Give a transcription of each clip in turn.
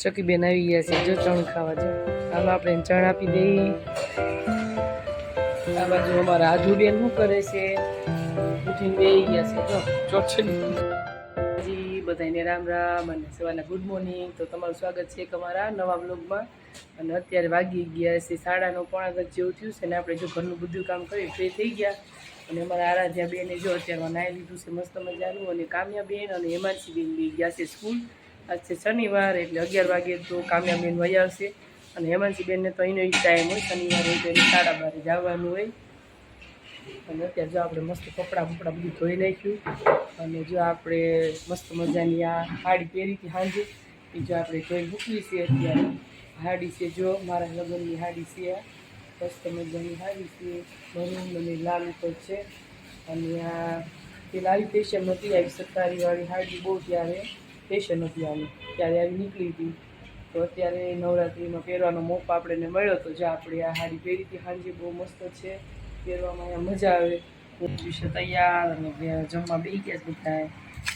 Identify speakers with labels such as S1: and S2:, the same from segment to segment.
S1: ચકી બેન આવી ગયા છે. જો ચણ ખાવા જો. હાલો આપણે ચણ આપી દઈએ આ બાજુ અમારા બેન શું કરે છે? ઉઠીને બેસી ગયા છે. જો ચોચલી જી બધાને રામ રામ અને સવારના ગુડ મોર્નિંગ. તો તમારું સ્વાગત છે અમારા નવા બ્લોગમાં અને અત્યારે વાગી ગયા છે સાડા નવ પોણા દસ જેવું થયું છે ને આપણે જો ઘરનું બધું કામ કરી ફ્રી થઈ ગયા. અને અમારા આરાધ્યા બેને જો અત્યારમાં નાહી લીધું છે, મસ્ત મજાનું. અને કામ્યા બેન અને હેમાંશી બેન બી ગયા છે સ્કૂલ. આજ શનિવાર એટલે અગિયાર વાગે તો કામ્યાબેન વહી આવશે. અને હેમાંશીબેનને તો અહીંનો ટાઈમ હોય, શનિવારે હોય સાડા બારે જવાનું હોય. અને અત્યારે જો આપણે મસ્ત કપડાં બપડા બધું ધોઈ નાખ્યું. અને જો આપણે મસ્ત મજાની આ સાડી પહેરી હતી સાંજે, એ જો આપણે ધોઈ મૂકવી છે અત્યારે. હાડી છે જો, મારા લગ્નની હાડી છે આ. મસ્ત મજાની હાડી છે મરૂન અને લાલ ઉપર છે. અને આ પેલા આવી ફેશન હતી આવી સરકારીવાળી હાડી બહુ ત્યારે. ફેશન હતી આની ત્યારે આવી નીકળી હતી. તો અત્યારે નવરાત્રિમાં પહેરવાનો મોકો આપણને મળ્યો તો જો આપણે આ સાડી પહેરી હતી. સાંજે બહુ મસ્ત છે. પહેરવામાં અહીંયા મજા આવે. વિશે તૈયાર અને જમવા બેસી ગયા બધા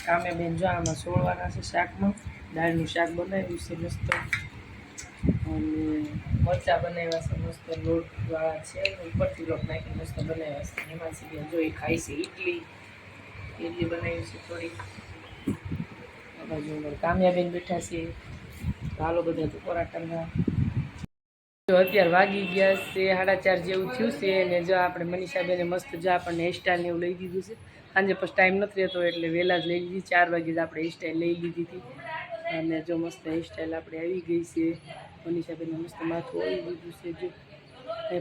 S1: કામે બેન જો આમાં સોળવાના છે શાકમાં. દાળનું શાક બનાવ્યું છે મસ્ત. અને મરચાં બનાવ્યા છે મસ્ત. લોટવાળા છે ઉપરથી લોટ નાખી મસ્ત બનાવ્યા છે. એમાં બેન જો એ ખાય છે ઇડલી ઇડલી બનાવી છે થોડીક. બાજુ કામયાબેન બેઠા છે. હાલો બધા તો પરાઠા જો અત્યારે વાગી ગયા છે, સાડા ચાર જેવું થયું છે અને જો આપણે મનીષાબેને મસ્ત જો આપણને હેરસ્ટાઈલ એવું લઈ દીધું છે. સાંજે પછી ટાઈમ નથી રહેતો એટલે વહેલા જ લઈ લીધી. ચાર વાગે જ આપણે હેરસ્ટાઈલ લઈ લીધી હતી. અને જો મસ્ત હેરસ્ટાઈલ આપણે આવી ગઈ છે. મનીષાબેને મસ્ત માથું ઓળી દીધું છે, જો.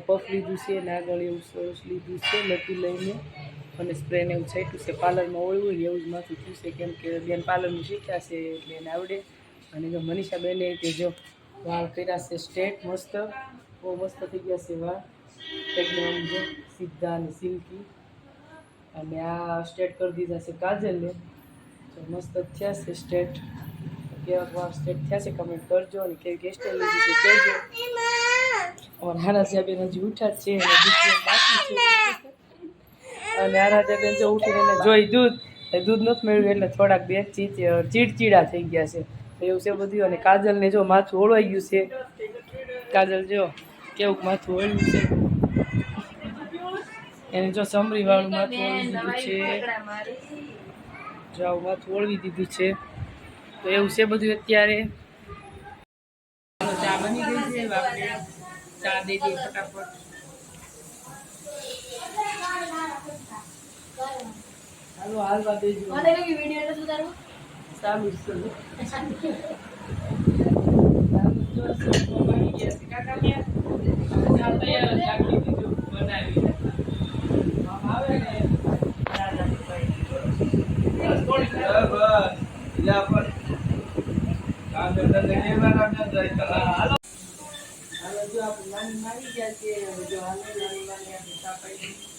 S1: પફ લીધું છે અને આગળ એવું સરસ લીધું છે લકી લઈને. અને સ્પ્રેને એવું છાંટ્યું છે. પાર્લરમાં ઓળવું ને એવું જ માથું થયું છે. કેમ કે બેન પાર્લરનું શીખ્યા છે એટલે એને આવડે. અને જો મનીષા બેને તે જો વાળ કર્યા છે સ્ટ્રેટ મસ્ત. બહુ મસ્ત થઈ ગયા છે વાળ. એકદમ જો સીધા અને સિલ્કી. અને આ સ્ટેટ કરી દીધા છે કાજલને. તો મસ્ત થયા છે સ્ટેટ. કેવા વાર સ્ટેટ થયા છે કમેન્ટ કરજો અને કેવી ગેસ્ટ લીધી છે કહેજો અમારા હારાજાબેન હજી ઉઠ્યા જ છે અને બાકી છે. અને આરાધ્યાબેન જો ઉઠીને એને જોઈ દૂધ એ દૂધ નથી મળ્યું એટલે થોડાક બે ચીચ ચીડચીડા થઈ ગયા છે. એવું છે બધું. અને કાજલને જો માથું ઓળવાઈ ગયું છે. કાજલ જો કેવું માથું ઓળ્યું છે. એને જો સમરી વાળું માથું ઓળવી દીધું છે. જો આવું માથું ઓળવી દીધું છે. તો એવું છે બધું અત્યારે. ચા બની ગઈ છે? આપણે ચા દઈ દઈએ ફટાફટ. હાલો જ કાકા તૈયાર રાખી દીધું બનાવી આમ આવે ને બસ હાલો હાલો જો આપણે નાની મારી ગયા છે જો હાલો નાની નાની આપણે હાલો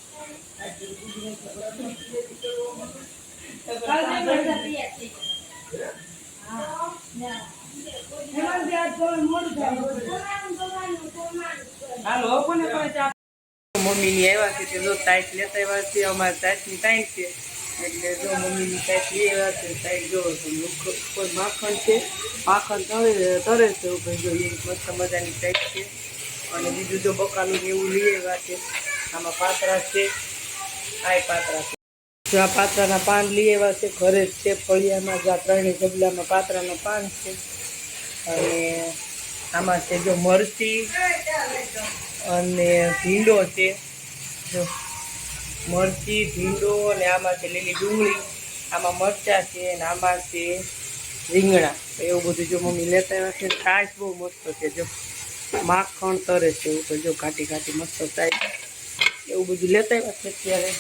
S1: મમ્મીની આવ્યા છે, જો ટાઈટ લેતા આવ્યા છે, અમારે તાઈટની ટાઈમ છે. એટલે જો મમ્મીની ટાઈટ લઈ આવ્યા છે ટાઈટ જો કોઈ માખણ છે? માખણ તરે તરે છે ભાઈ જો એ મસ્ત મજાની ટાઈટ છે. અને બીજું જો બકાલું એવું લઈ આવ્યા છે. આમાં પાતરા છે, આ પાતરા છે. જો આ પાતરાના પાન લઈ આવ્યા છે, ઘરે જ છે, ફળિયામાં જ આ ત્રણેય જબલામાં પાત્રાના પાન છે. અને આમાં છે જો મરચી અને ભીંડો છે. જો મરચી, ભીંડો અને આમાં છે લીલી ડુંગળી, આમાં મરચાં છે અને આમાં છે રીંગણા. એવું બધું જો મમ્મી લેતા આવ્યા છે. છાશ બહુ મસ્ત છે, જો માખણ તરે છે, એવું તો જો ઘાટી ઘાટી મસ્ત થાય. એવું બધું લેતા આવ્યા છે અત્યારે.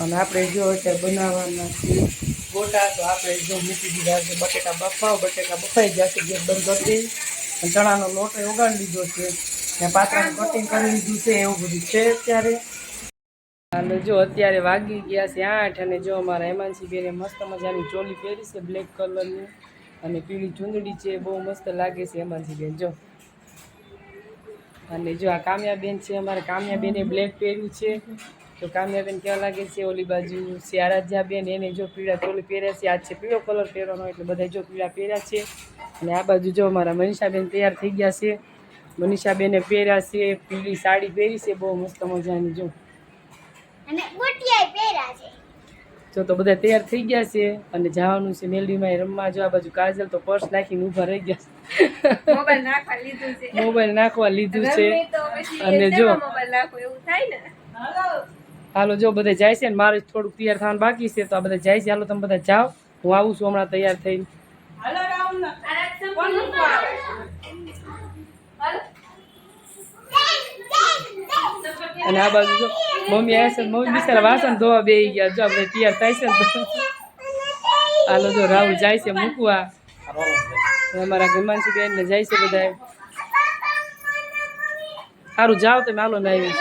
S1: અને આપણે જો અત્યારે બનાવવાના છીએ ગોટા, તો આપણે જો મૂકી દીધા છે બટેટા બફાવ બટેટા બફાઈ જશે ગેસ બંધ કરી અને ચણાનો લોટ ઉગાડી લીધો છે. ને પાત્રાનું કટિંગ કરી લીધું છે, એવું બધું છે અત્યારે. અને જો અત્યારે વાગી ગયા છે આઠ અને જો અમારા હેમાંશી બેને મસ્ત મજાની ચોલી પહેરી છે બ્લેક કલરની અને પીળી ચૂંદડી છે, બહુ મસ્ત લાગે છે હેમાંશી બેન જો. અને જો આ કામ્યાબેન છે, અમારે કામ્યાબેને બ્લેક પહેર્યું છે. તો કામ્યાબેન કેવા લાગે છે? ઓલી બાજુ છે આરાધ્યાબેન એને જો પીળા ચોલી પહેર્યા છે, આજ છે પીળો કલર પહેરવાનો, એટલે બધા જો પીળા પહેર્યા છે. અને આ બાજુ જો અમારા મનીષાબેન તૈયાર થઈ ગયા છે. મનીષાબેને પહેર્યા છે, પીળી સાડી પહેરી છે, બહુ મસ્ત મજાની, જો.
S2: અને બુટિયા પહેર્યા છે.
S1: જો તો બધા તૈયાર થઈ ગયા છે અને જવાનું છે મેલડીમાં રમવા. જો આ બાજુ કાજલ તો પર્સ નાખીને ઊભા રહી ગયા
S3: મોબાઈલ નાખવા લીધું છે.
S1: મોબાઈલ નાખવા લીધું છે.
S3: ગમે તો પછી
S1: અને જો
S3: મોબાઈલ નાખો એવું થાય ને?
S1: હાલો. જો બધા જાય છે ને મારે થોડુંક તૈયાર થવાનું બાકી છે તો આ બધા જાય છે. હાલો તમે બધા જાઓ. હું આવું છું હમણાં તૈયાર થઈને.
S3: કોણ મૂકવા આવે?
S1: અને આ બાજુ જો મમ્મી આવ્યા છે મમ્મી બિચારા વાસણ ધોવા બે ગયા જો આપણે તૈયાર થાય છે હાલો જો રાહુલ જાય છે મૂકવા. અમારા ગમાનસી બેન ને જાય છે બધા સારું જાઓ તમે હાલો ને આવી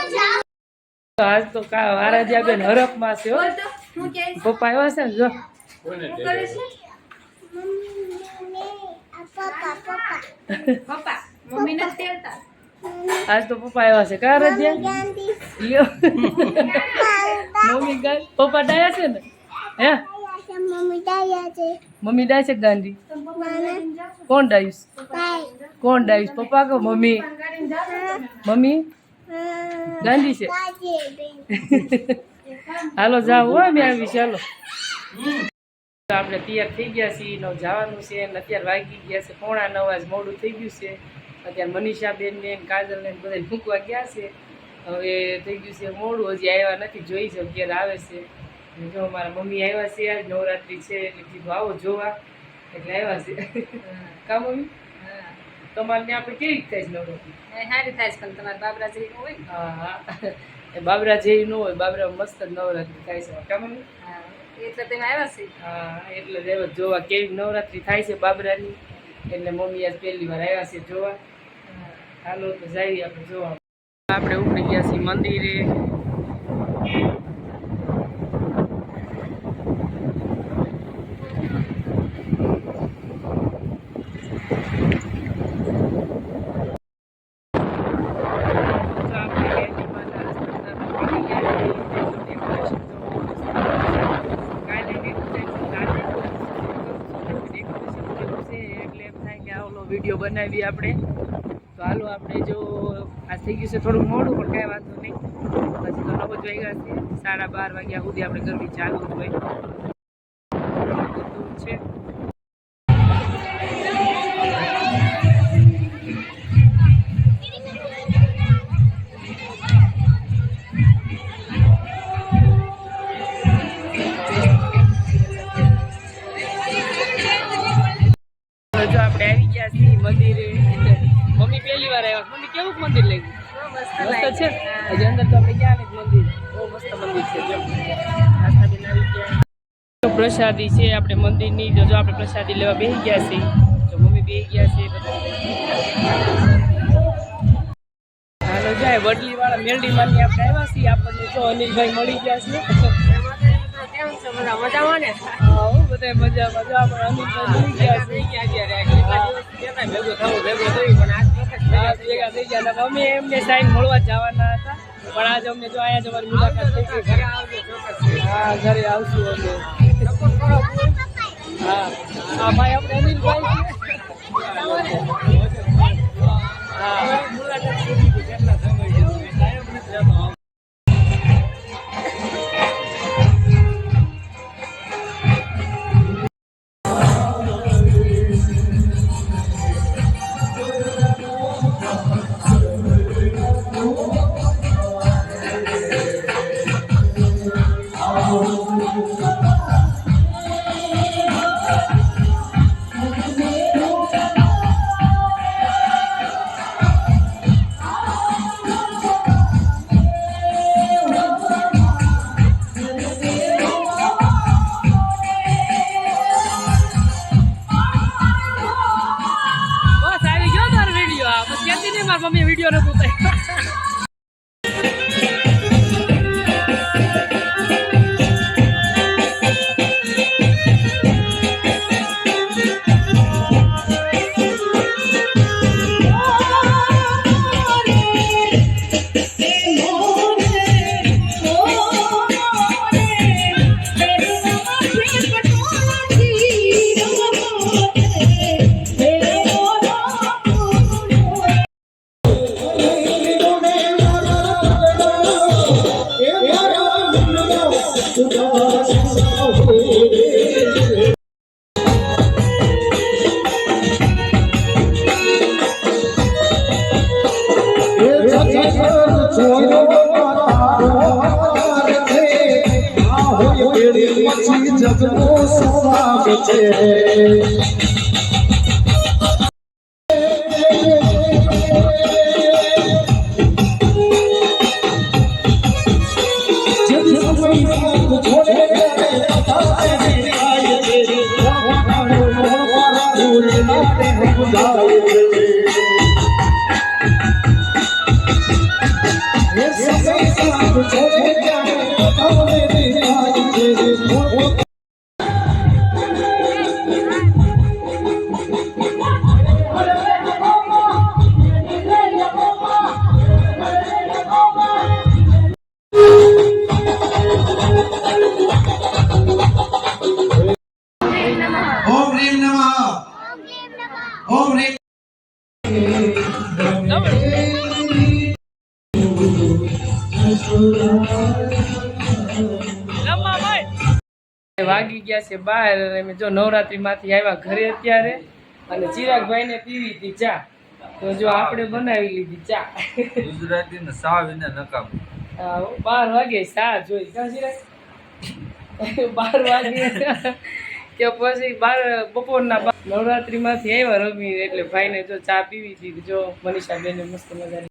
S1: આજ તો કા વારાજ્યા બેન હરખમાં છે હો.
S3: બોલ તો, હું કે? છે?
S1: પપ્પા આવ્યા છે ને જો.
S2: પપ્પા
S3: મમ્મી નથી તેડતા
S1: આજ તો પપ્પા આવ્યા છે કા રજ્યા? લ્યો. મમ્મી ગાંધી. પપ્પા ડાયા છે ને? હે?
S2: મમ્મી છે.
S1: ડાય છે ગાંધી? કોણ ડાયુસ કોણ ડાયુસ પપ્પા કહો મમ્મી. મમ્મી? ગાંધી છે? હાલો જાઓ હો મેં આવી ચાલો આપણે તૈયાર થઈ ગયા છીએ જવાનું છે અને અત્યારે વાગી ગયા છે પોણા નવ આજ મોડું થઈ ગયું છે. અત્યારે મનીષાબેનને ને કાજલ ને બધા મૂકવા ગયા છે. હવે થઈ ગયું છે મોડું હજી આવ્યા નથી જોઈ છે ક્યારે આવે છે. જો મારા મમ્મી આવ્યા છે આજ નવરાત્રી છે એટલે કીધું આવો જોવા. એટલે આવ્યા છે. કા મમ્મી?
S3: હા.
S1: તમારે ત્યાં આપણે કેવી રીતે થાય છે નવરાત્રી?
S3: સારી થાય છે પણ તમારે બાબરા જેવી હોય
S1: હા હા. એ બાબરા જેવી ન હોય બાબરા મસ્ત જ નવરાત્રિ થાય છે. કા મમ્મી?
S3: હા. એટલે તમે આવ્યા છે?
S1: હા એટલે જોવા કેવી નવરાત્રી થાય છે બાબરાની. એટલે મમ્મી આજ પહેલી વાર આવ્યા છે જોવા. હાલો તો જઈએ આપણે જોવા. આપણે ઉપડી ગયા છીએ મંદિરે તો આપણે ગેટની બહાર રસ્તા પર નીકળી ગયા છીએ. decoration જોવાનું છે. કાલે decoration રાતે decoration જેવું છે એટલે એમ થાય કે આ ઓલો બનાવીએ આપણે. તો હાલો આપણે જો આ થઈ ગયું છે થોડું મોડું, પણ કાંઈ વાંધો નહીં. પછી તો નવ જ વાગ્યા છે. સાડા બાર વાગ્યા સુધી આપણે ગરમી ચાલુ જ હોય. છે.
S3: મસ્ત
S1: છે. હજી અંદર તો આપણે ગયા ને મંદિર. બહુ મસ્ત મંદિર છે. જો આસ્થાબેન આવી ગયા. તો પ્રસાદી છે આપણે મંદિરની. જો જો આપણે પ્રસાદી લેવા બેસી ગયા છીએ. તો મમ્મી બેસી ગયા છે. હાલો જાય. વડલી વાળા મેલડી માં આપણે આવ્યા છીએ. આપણને જો અનિલભાઈ મળી ગયા છે.
S3: કેમ છો બધા મજામાં. ને
S1: હા બધા મજા મજા આપણે અનિલભાઈ મળી ગયા છે. હા, ભેગા થઈ ગયા અને અમે એમને સાઈન મળવા જવાના હતા. પણ આજે અમને જો અહીંયા જ અમારી મુલાકાત થઈ હા, ઘરે આવશું અમે. હા. હા ભાઈ આપણે. હા.
S4: જગનો સવાબ છે.
S1: વાગી ગયા છે બહાર અને અમે જો નવરાત્રીમાંથી આવ્યા ઘરે અત્યારે અને ચિરાગભાઈને પીવી હતી ચા. તો જો આપણે બનાવી લીધી ચા.
S5: ગુજરાતી ને સાવ એને નકામ.
S1: બાર વાગે ચા જોઈ. કાં ચિરાગ? બાર વાગે. કે પછી બાર બપોરના નવરાત્રીમાંથી આવ્યા રમી એટલે ભાઈને જો ચા પીવી હતી. જો મનીષા બેને મસ્ત મજાની